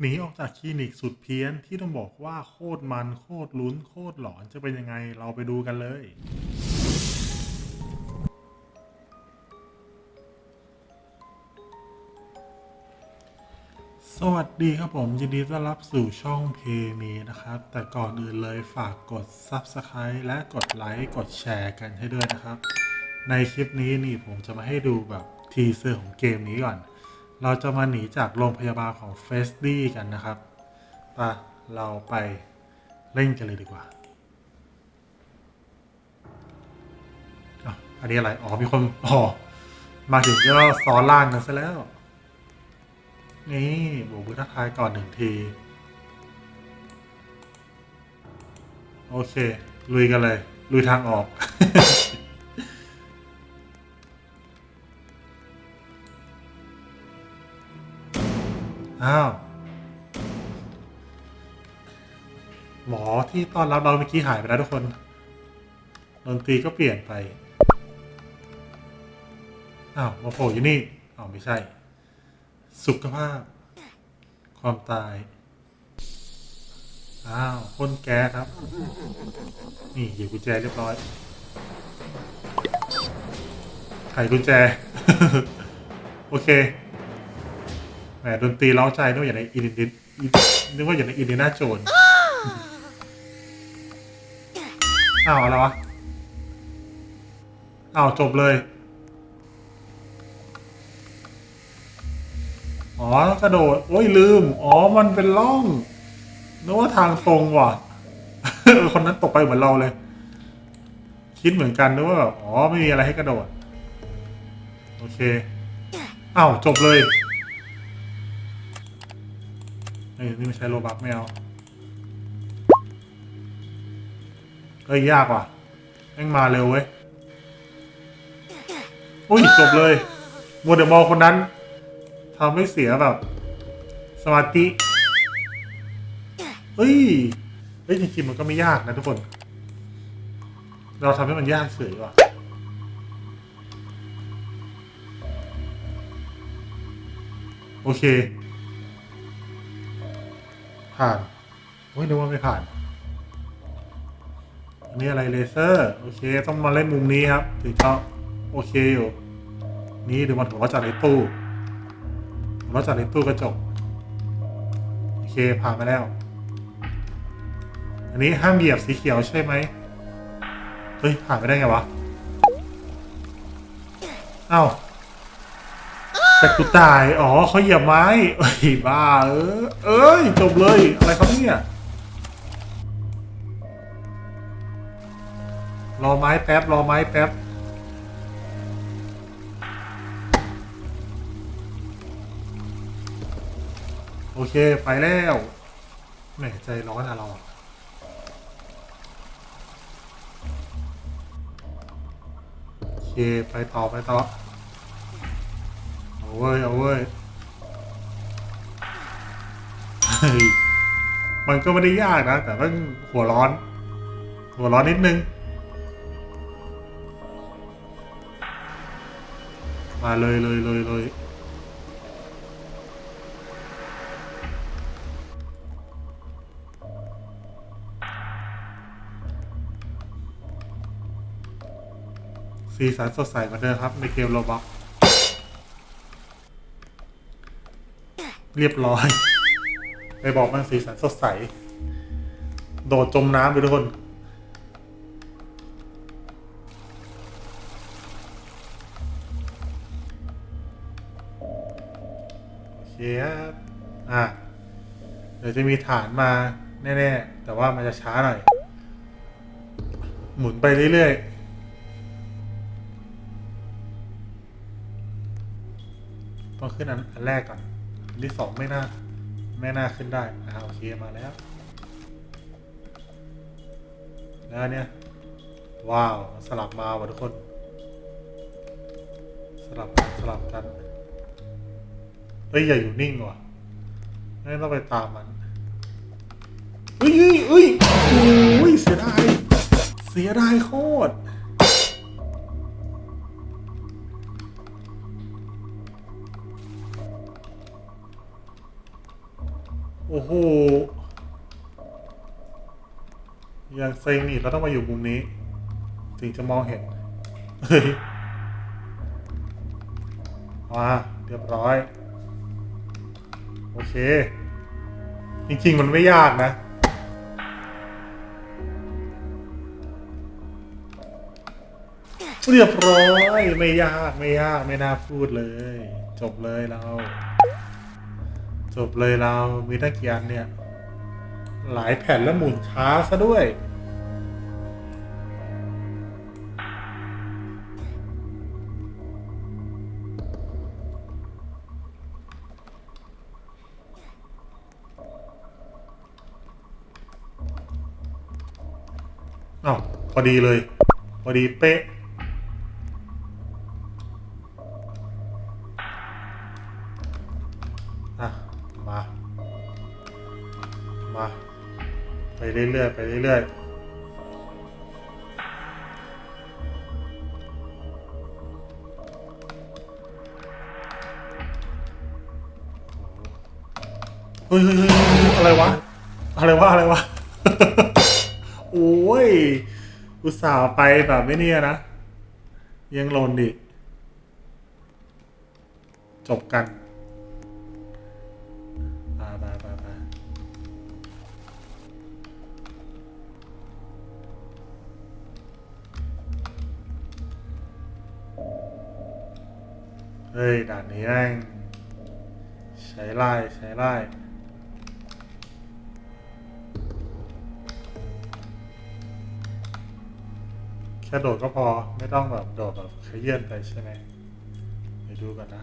หนีออกจากคลินิกสุดเพี้ยนที่ต้องบอกว่าโคตรมันโคตรลุ้นโคตรหลอนจะเป็นยังไงเราไปดูกันเลย สวัสดีครับผม ยินดีต้อนรับสู่ช่องเพมีนะครับ แต่ก่อนอื่นเลยฝากกด Subscribe และกดไลค์กดแชร์กันให้ด้วยนะครับ ในคลิปนี้นี่ผมจะมาให้ดูแบบทีเซอร์ของเกมนี้ก่อน เราจะมาหนีจากโรงพยาบาลของเฟสดี้กันนะครับไปะเราไปเล่นกันเลยดีกว่าอันนี้อะไร อ๋อ มีคน อ๋อ มาถึงก็ซ้อนล่างกันซะแล้ว นี่โบกมือทักทายก่อนหนึ่งที โอเค ลุยกันเลย ลุยทางออก อ้าว หมอที่ต้อนรับเราเมื่อกี้หายไปแล้วทุกคนดนตรีก็เปลี่ยนไป อ้าวมาโผล่อยู่นี่อ้าวไม่ใช่ สุขภาพ ความตาย อ้าวพ่นแก๊สครับ นี่หยิบกุญแจเรียบร้อย ไขกุญแจ โอเค ดนตรีเล้าใจนึกว่าอย่างในอินดินนึกว่าอย่างในอินเดียนาโจนส์อ้าวอะไรวะอ้าวจบเลย อ๋อกระโดด โอ้ยลืม อ๋อมันเป็นร่องนึกว่าทางตรงว่ะเออคนนั้นตกไปเหมือนเราเลย คิดเหมือนกันนึกว่าแบบอ๋อไม่มีอะไรให้กระโดด โอเคอ้าวจบเลย เอ้ยนี่ไม่ใช่โลบักไม่เอาเอ้ยยากว่ะแม่งมาเร็วเว้ยอุ้ยจบเลยมัวแต่มองคนนั้นทำให้เสียแบบ สมาธิเฮ้ยเฮ้ยจริงๆมันก็ไม่ยากนะทุกคน เราทำให้มันยากเฉยว่ะโอเค ผ่านโอ้ยนึกว่าไม่ผ่าน อันนี้อะไรเลเซอร์ โอเค ต้องมาเล่นมุมนี้ครับถึงจะโอเคอยู่ นี่ดูมันถือว่าจากในตู้รถจากในตู้กระจก โอเค ผ่านไปแล้ว อันนี้ห้ามเหยียบสีเขียวใช่ไหมเฮ้ยผ่านไปได้ไงวะ เอ้า แต่กูตาย อ๋อเขาเหยียบไม้เอ้ยบ้า เออ เอ้ย จบเลย อะไรครับเนี่ย รอไม้แป๊บ รอไม้แป๊บ โอเค ไปแล้วแหมใจร้อนอะเราโอเค ไปต่อ ไปต่อ เอาเว้ยเอาเว้ยมันก็ไม่ได้ยากนะ แต่มันหัวร้อน หัวร้อนนิดนึง มาเลยเลยเลยเลยสีสันสดใสเหมือนเดิมครับ ในเกมโรบ็อก เรียบร้อย ไปบอกมันสีสันสดใส โดดจมน้ำไปทุกคน โอเคครับอะ เดี๋ยวจะมีฐานมาแน่ ๆ แต่ว่ามันจะช้าหน่อย หมุนไปเรื่อย ๆต้องขึ้นอันแรกก่อน ที่สองไม่น่า ไม่น่าขึ้นได้ อ่าโอเคมาแล้ว แล้วเนี่ย ว้าว สลับมาว่ะทุกคน สลับกันสลับกัน เฮ้ย อย่าอยู่นิ่งว่ะไม่ต้องไปตามมันเฮ้ยเฮ้ยเฮ้ยโอ้ยเสียดาย เสียดายโคตร อ้โหอย่างเซ็งนี่เราต้องมาอยู่มุมนี้ ถึงจะมองเห็นเฮ้ยมาเรียบร้อย โอเค จริงๆ มันไม่ยากนะ เรียบร้อย ไม่ยากไม่ยากไม่น่าพูดเลย จบเลยเรา จบเลยเรามีตั้งกี่อันเนี่ย หลายแผ่นแล้วหมุนช้าซะด้วย อ้าว พอดีเลย พอดีเป๊ะ เรื่อยๆไปเรื่อยๆเฮ้ยอะไรวะ อะไรวะ อะไรวะ โอ้ย อุตส่าห์ไปแบบไม่เนี่ยนะ ยังหล่นดิ จบกัน เฮ้ยด่านนี้แม่งใช้ไล่ใช้ไล่แค่โดดก็พอไม่ต้องแบบโดดแบบขยื่นไปใช่ไหมเดี๋ยวดูกันนะ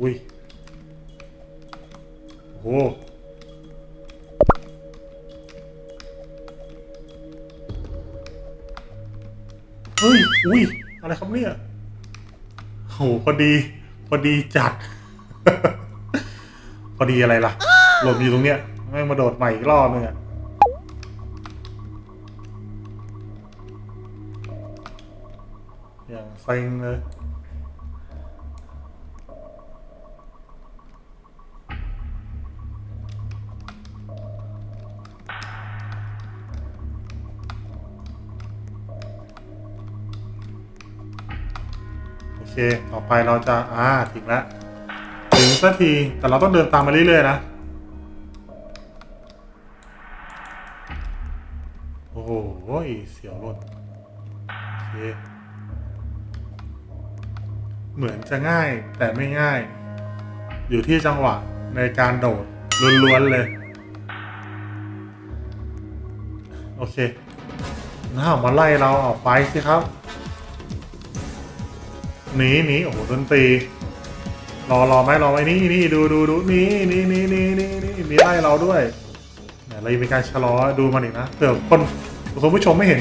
อุ้ยโอ้ อุ้ย อะไรครับเนี่ยโหพอดี พอดีจัด พอดีอะไรล่ะ หลบอยู่ตรงเนี้ยแม่งมาโดดใหม่อีกรอบนึงอะอย่างเซ็งเลย เค ต่อไปเราจะ อ่า ถึงแล้ว ถึงสักที แต่เราต้องเดินตามมาเรื่อยๆนะ โอ้โห เสียวหล่นโอเค เหมือนจะง่ายแต่ไม่ง่าย อยู่ที่จังหวะในการโดดล้วนๆเลย โอเคน้ามาไล่เราออกไปสิครับ หนีหนีโอ้โหดนตรีรอรอไหมรอไหมนี่นี่ดูดูดูนี่นี่นี่นี่นี่นี่มีไล่เราด้วยเนี่ยเรายังมีการชะลอดูมันอีกนะเผื่อคนเผื่อคุณผู้ชมไม่เห็น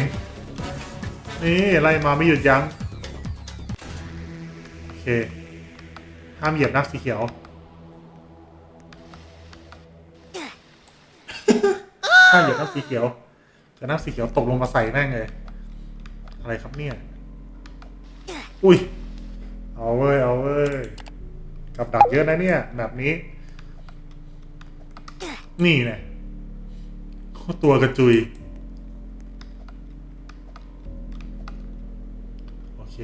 นี่ไล่มาไม่หยุดยั้งโอเคห้ามเหยียบนักสีเขียวห้ามเหยียบนักสีเขียวแต่นักสีเขียวตกลงมาใส่แม่งเลยอะไรครับเนี่ยอุ้ย เอาเว้ย เอาเว้ย กับดักเยอะนะเนี่ย แบบนี้ นี่แหละตัวกระจุย โอเค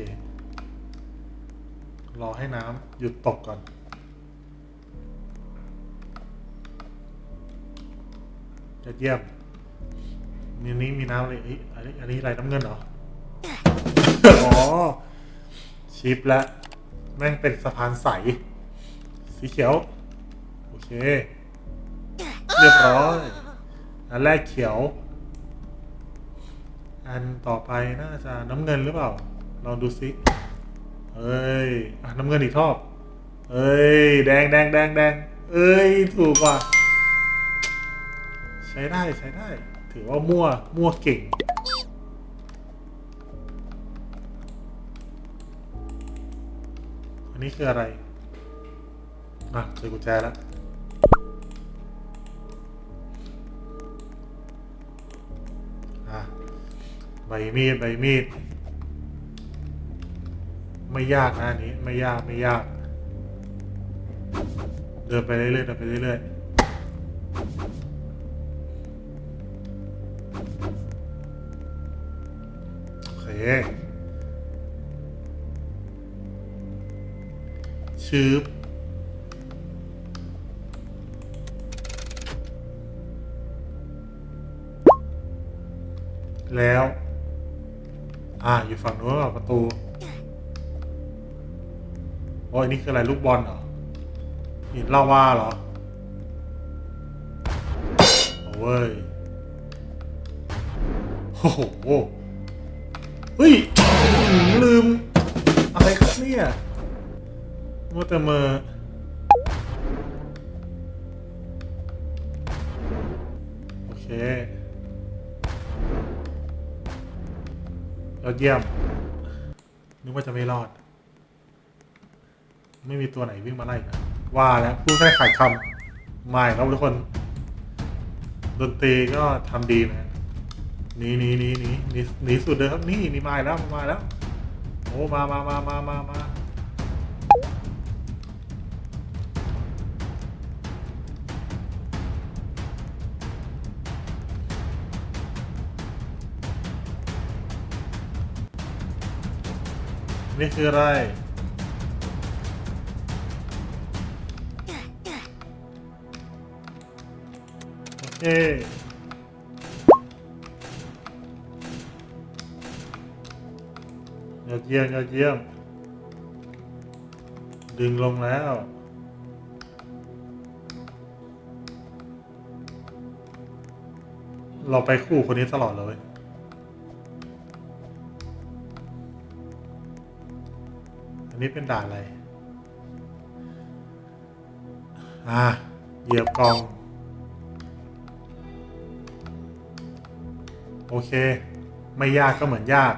รอให้น้ำหยุดตกก่อนจะเยี่ยมมีนี้มีน้ำเลยอันนี้อันนี้อะไรน้ำเงินเหรอ อ๋อ ชิปแล้ว แม่งเป็นสะพานใส สีเขียว โอเค เรียบร้อย อันแรกเขียว อันต่อไปน่าจะน้ำเงินหรือเปล่า ลองดูซิเอ้ยอะน้ำเงินอีกทอบ เอ้ย แดงแดงแดงแดงเอ้ย ถูกว่ะ ใช้ได้ใช้ได้ ถือว่ามั่ว มั่วเก่ง นี้คืออะไร อะเจอกุญแจแล้วอะใบมีดใบมีด ไม่ยากนะอันนี้ ไม่ยากไม่ยาก เดินไปเรื่อยๆเดินไปเรื่อยๆโอเค ชืบแล้ว อ่า อยู่ฝั่งนู้นประตู โอ้ยนี่คืออะไรลูกบอลเหรอหินลาวาเหรอโอ้ยโอ้โหเฮ้ย ลืม อะไรครับเนี่ย มัวแต่เมอโอเคยอดเยี่ยม นึกว่าจะไม่รอด ไม่มีตัวไหนวิ่งมาไล่นะว่าแล้วพูดแค่ขายคำไม่ครับทุกคน ดนตรีก็ทำดีนะหนีหนีหนีหนีหนีหนีสุดเลยครับนี่นี่มาแล้วมาแล้วโอ้มามามามามามา นี่คืออะไร โอเคยอดเยี่ยมยอดเยี่ยม ดึงลงแล้ว เราไปคู่คนนี้ตลอดเลย นี้เป็นด่านอะไร อ่า เหยียบกล่อง โอเค ไม่ยากก็เหมือนยาก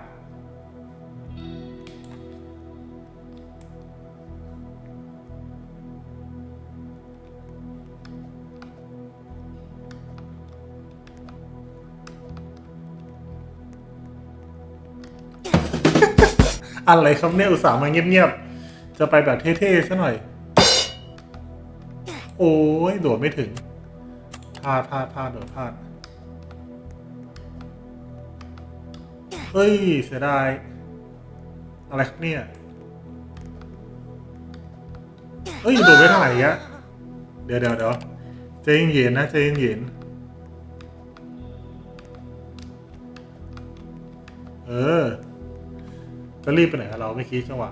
อะไรครับเนี่ยอุตส่าห์มาเงียบๆ จะไปแบบเท่ๆซะหน่อย โอ้ยโดดไม่ถึงพลาดพลาดพลาดโดดพลาดเฮ้ย เสียดาย อะไรครับเนี่ย เฮ้ยโดดไม่ถ่ายอะเดี๋ยวเดี๋ยวเดี๋ยวใจเย็นๆนะใจเย็นๆเออ จะรีบไปไหนเราไม่คิดจังหวะ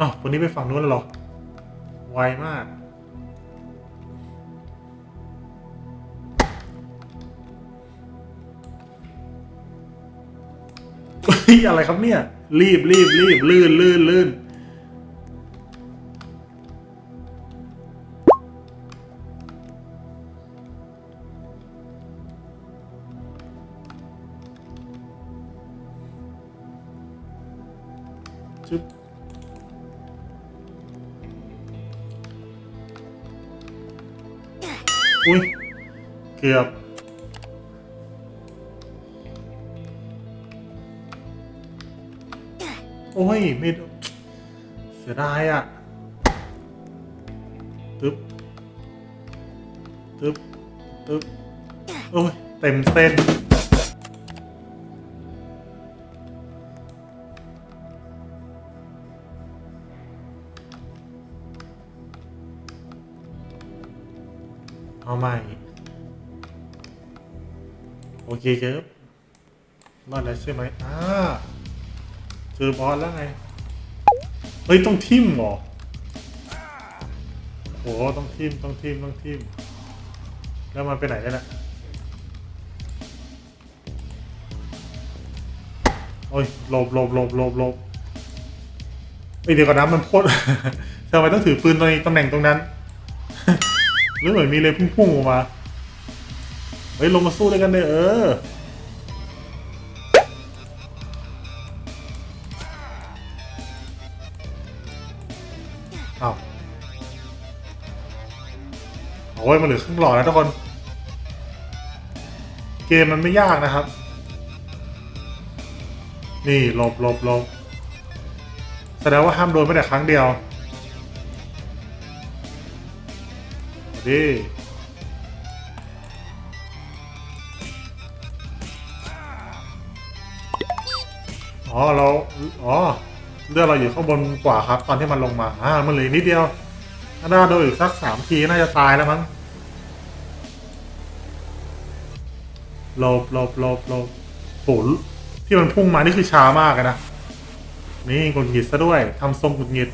อ๋อคนนี้ไปฝั่งนู้นแล้วหรอ ไวมากเฮ้ยอะไรครับเนี่ย รีบรีบรีบลื่นลื่นลื่น อุ้ย เกือบ โอ้ย ไม่โดเสียดายอะ ตึ๊บ ตึ๊บ ตึ๊บ โอ้ย เต็มเส้น เอาใหม่ โอเคครับรอดแล้วใช่ไหมอ่าเจอบอสแล้วไง เฮ้ย ต้องทิมเหรอโหต้องทิมต้องทิมต้องทิมแล้วมันไปไหนกันนะโอ้ยหลบหลบหลบหลบหลบเอ้ยเดี๋ยวก่อนนะมันโคตรทำไมต้องถือปืนในตำแหน่งตรงนั้น หรือเหมือนมีเลยพุ่งๆออกมา เฮ้ย ลงมาสู้ด้วยกันเลยเออ เอาวโอ้ย มันเหลือครึ่งหลอดแล้วทุกคน เกมมันไม่ยากนะครับ นี่หลบหลบหลบแสดงว่าห้ามโดนไม่แต่ครั้งเดียว มาดิอ๋อเราอ๋อเลือดเราอยู่ข้างบนกว่าครับ ตอนที่มันลงมาอ่ามันเหลือนิดเดียวถ้าได้โดนอีกสักสามทีน่าจะตายแล้วมั้งหลบหลบหลบหลบโหที่มันพุ่งมานี่คือช้ามากนะนี่กดหงิดซะด้วยทำทรงกดหงิด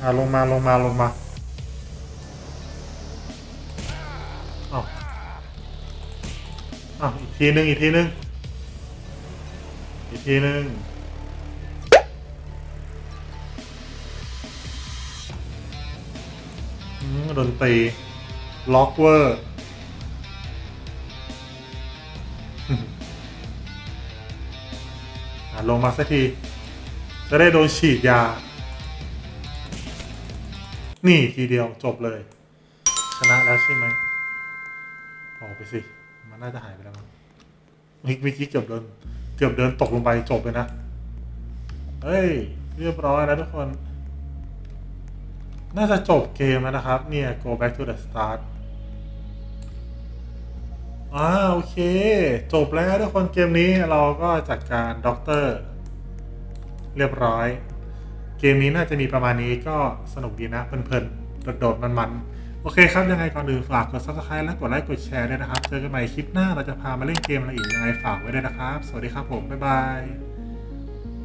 อ่าลงมาลงมาลงมา ทีหนึ่งอีกทีหนึ่งอีกทีหนึ่งดนตรีล็อกเวอร์ลงมาสักที จะได้โดนฉีดยา นี่ทีเดียวจบเลย ชนะแล้วใช่ไหมออกไปสิ มันน่าจะหายไปแล้วมั้ง เมื่อกี้เกือบเดิน เกือบเดินตกลงไปจบเลยนะ เฮ้ย เรียบร้อยแล้วทุกคน น่าจะจบเกมแล้วนะครับ เนี่ย go back to the start อ่าโอเค จบแล้วทุกคนเกมนี้เราก็จัดการด็อกเตอร์ เรียบร้อย เกมนี้น่าจะมีประมาณนี้ก็สนุกดีนะเพลินๆโดดๆมันๆ โอเคครับ ยังไงก่อนอื่นฝากกด subscribe และกดไลค์กดแชร์ด้วยนะครับ เจอกันใหม่คลิปหน้าเราจะพามาเล่นเกมอะไรอีกยังไงฝากไว้ด้วยนะครับ สวัสดีครับผม บ๊ายบาย